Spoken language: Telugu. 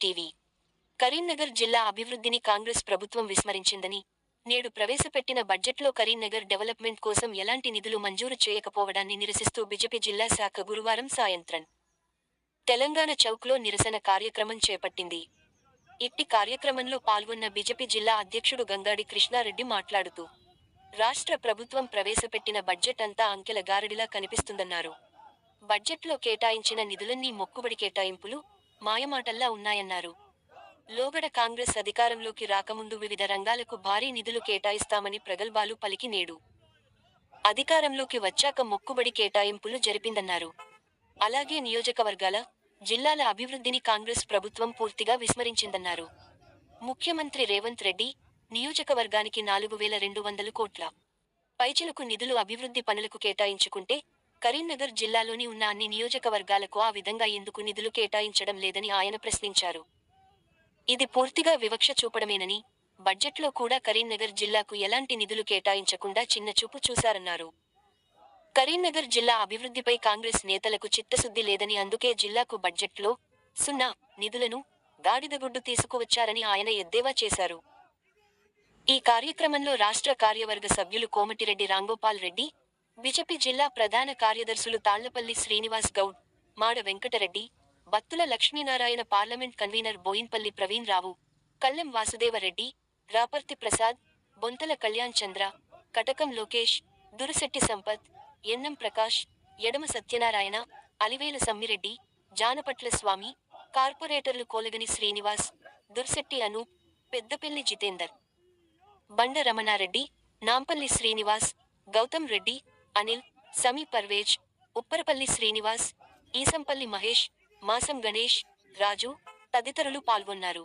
టీవీ. కరీంనగర్ జిల్లా అభివృద్ధిని కాంగ్రెస్ ప్రభుత్వం విస్మరించిందని నేడు ప్రవేశపెట్టిన బడ్జెట్లో కరీంనగర్ డెవలప్మెంట్ కోసం ఎలాంటి నిధులు మంజూరు చేయకపోవడాన్ని నిరసిస్తూ బీజేపీ జిల్లా శాఖ గురువారం సాయంత్రం తెలంగాణ చౌక్లో నిరసన కార్యక్రమం చేపట్టింది. ఇట్టి కార్యక్రమంలో పాల్గొన్న బీజేపీ జిల్లా అధ్యక్షుడు గంగాడి కృష్ణారెడ్డి మాట్లాడుతూ రాష్ట్ర ప్రభుత్వం ప్రవేశపెట్టిన బడ్జెట్ అంతా అంకెల గారడిలా కనిపిస్తుందన్నారు. బడ్జెట్లో కేటాయించిన నిధులన్నీ మొక్కుబడి కేటాయింపులు మాయమాటల్లా ఉన్నాయన్నారు. లోగడ కాంగ్రెస్ అధికారంలోకి రాకముందు వివిధ రంగాలకు భారీ నిధులు కేటాయిస్తామని ప్రగల్భాలు పలికి నేడు అధికారంలోకి వచ్చాక మొక్కుబడి కేటాయింపులు జరిపిందన్నారు. అలాగే నియోజకవర్గాల జిల్లాల అభివృద్ధిని కాంగ్రెస్ ప్రభుత్వం పూర్తిగా విస్మరించిందన్నారు. ముఖ్యమంత్రి రేవంత్ రెడ్డి నియోజకవర్గానికి నాలుగు వేల రెండు వందల కోట్ల. పైచిలకు నిధులు అభివృద్ధి పనులకు కేటాయించుకుంటే కరీంనగర్ జిల్లాలోని ఉన్న అన్ని నియోజకవర్గాలకు ఆ విధంగా ఎందుకు నిధులు కేటాయించడం లేదని ఆయన ప్రశ్నించారు. ఇది పూర్తిగా వివక్ష చూపడమేనని బడ్జెట్లో కూడా కరీంనగర్ జిల్లాకు ఎలాంటి నిధులు కేటాయించకుండా చిన్నచూపు చూశారన్నారు. కరీంనగర్ జిల్లా అభివృద్ధిపై కాంగ్రెస్ నేతలకు చిత్తశుద్ధి లేదని అందుకే జిల్లాకు బడ్జెట్లో సున్నా నిధులను గాడిదగుడ్డు తీసుకువచ్చారని ఆయన ఎద్దేవా చేశారు. ఈ కార్యక్రమంలో రాష్ట్ర కార్యవర్గ సభ్యులు కోమటిరెడ్డి రాంగోపాల్ రెడ్డి బిజెపి జిల్లా ప్రధాన కార్యదర్శులు తాళ్ళపల్లి శ్రీనివాస్ గౌడ్ మాడ వెంకటరెడ్డి బత్తుల లక్ష్మీనారాయణ పార్లమెంట్ కన్వీనర్ బోయిన్పల్లి ప్రవీణ్ రావు కల్లెం వాసుదేవరెడ్డి రాపర్తి ప్రసాద్ బొంతల కళ్యాణ్ చంద్ర కటకం లోకేష్ దురిశెట్టి సంపత్ ఎన్నం ప్రకాష్ ఎడమ సత్యనారాయణ అలివేల సమ్మిరెడ్డి జానపట్ల స్వామి కార్పొరేటర్లు కోలగని శ్రీనివాస్ దుర్శెట్టి అనూప్ పెద్దపెల్లి జితేందర్. బండ రమణారెడ్డి నాంపల్లి శ్రీనివాస్ గౌతమ్ రెడ్డి అనిల్ సమీ పర్వేజ్ ఉప్పరపల్లి శ్రీనివాస్ ఈసంపల్లి మహేష్ మాసం గణేష్ రాజు తదితరులు పాల్గొన్నారు.